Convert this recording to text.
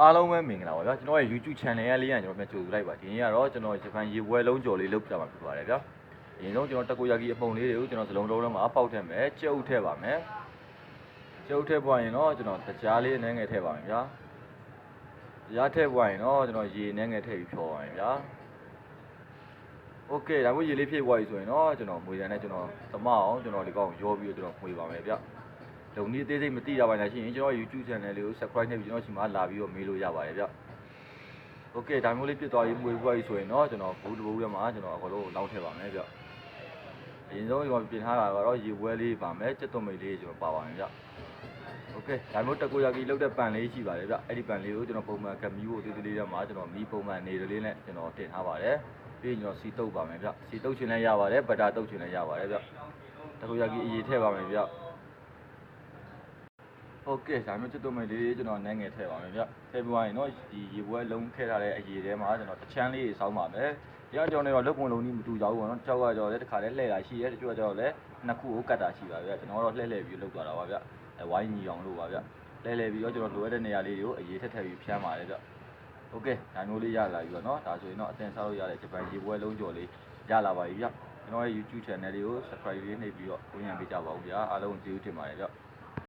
အားလုံးပဲမင်္ဂလာပါဗျာကျွန်တော်ရဲ့ YouTube channel ရဲ့လေးရကျွန်တော်ပြန်ကြိုဆိုလိုက်ပါဒီနေ့ကတော့ကျွန်တော်ဂျပန်ရေပွဲလုံးကြော်လေးလုပ်ပြမှာဖြစ်ပါတယ်ဗျာအရင်ဆုံးကျွန်တော်တကူယာကီအပုံလေးတွေကိုကျွန်တော်စလုံးလုံးလုံးမှာပေါက်ထည့်မယ်ကြုတ်ထည့်ပါမယ်ကြုတ်ထည့်ပွားရင်တော့ကျွန်တော်တကြားလေးနည်းငယ်ထည့်ပါမယ်ဗျာတရားထည့်ပွားရင်တော့ကျွန်တော်ရေနည်းငယ်ထည့်ပြီးဖြောပါမယ်ဗျာโอเคဒါမှမဟုတ်ရေလေးဖြည့်ပွားပြီဆိုရင်တော့ကျွန်တော်မွေတန်းနဲ့ကျွန်တော်သမအောင်ကျွန်တော်ဒီကောင်ရောပြီးတော့ကျွန်တော်မွေပါမယ်ဗျာ လုံနည်းသေးသေးမသိတာပါညာရှိရင်ကျွန်တော် YouTube channel လေးကို subscribe နဲ့ပြီးကျွန်တော်ရှင်မလာပြီးတော့မေးလို့ရပါတယ်ဗျ။ Okay ဒါမျိုးလေးပြစ်သွားပြီးမွေပွားပြီးဆိုရင်တော့ကျွန်တော်ဘူးတဘူးထဲမှာကျွန်တော်အကုန်လုံးလောင်းထည့်ပါမယ်ဗျ။အရင်ဆုံးကျွန်တော်ပြင်ထားတာကတော့ရေပွဲလေးပါမယ်စက်သွမိတ်လေးကျွန်တော်ပါပါမယ်ဗျ။ Okay ဒါမျိုးတကူရကီလောက်တဲ့ပန်လေးရှိပါတယ်ဗျ။အဲ့ဒီပန်လေးကိုကျွန်တော်ပုံမှန်ကမီးဖို့သေးသေးလေးထဲမှာကျွန်တော်မီးပုံမှန်နေလေးနဲ့ကျွန်တော်တင်ထားပါတယ်။ပြီးရင်ကျွန်တော်စီတုပ်ပါမယ်ဗျ။စီတုပ်ချင်လည်းရပါတယ်ဘတ်တာတုပ်ချင်လည်းရပါတယ်ဗျ။တကူရကီအရေးထည့်ပါမယ်ဗျ။ ဟုတ်ကဲ့ဒါမျိုးချစ်တော့မယ်လေးကျွန်တော်နန်းငယ်ထည့်ပါမယ်ဗျထည့်ပြသွားရင်တော့ဒီရေပွဲလုံးထည့်ထားတဲ့အရေထဲမှာကျွန်တော်တစ်ချမ်းလေးစောင်းပါမယ်ဒီကကြောင့်လည်းတော့လက်ပုံလုံးကြီးမတူကြဘူးပေါ့နော်တစ်ချောက်ကကြောလည်းတစ်ခါလဲလှည့်တာရှိရဲတချို့ကကြောလည်းနှစ်ခုကိုကတ်တာရှိပါဗျကျွန်တော်တော့လှည့်လှည့်ပြီးလုပ်သွားတာပါဗျအဲဝိုင်းညီအောင်လုပ်ပါဗျလှည့်လှည့်ပြီးတော့ကျွန်တော်လိုအပ်တဲ့နေရာလေးတွေကိုအရေထက်ထည့်ပြီးဖြန်းပါတယ်ဗျဟုတ်ကဲ့ဒါမျိုးလေးရလာပြီပေါ့နော်ဒါဆိုရင်တော့အတင်စားလို့ရတဲ့ဂျပန်ရေပွဲလုံးကြော်လေးရလာပါပြီဗျကျွန်တော်ရဲ့ YouTube channel လေးကို subscribe လေးနှိပ်ပြီးတော့ဝင်ရပေးကြပါဦးဗျာအားလုံးကျေးဇူးတင်ပါတယ်ဗျ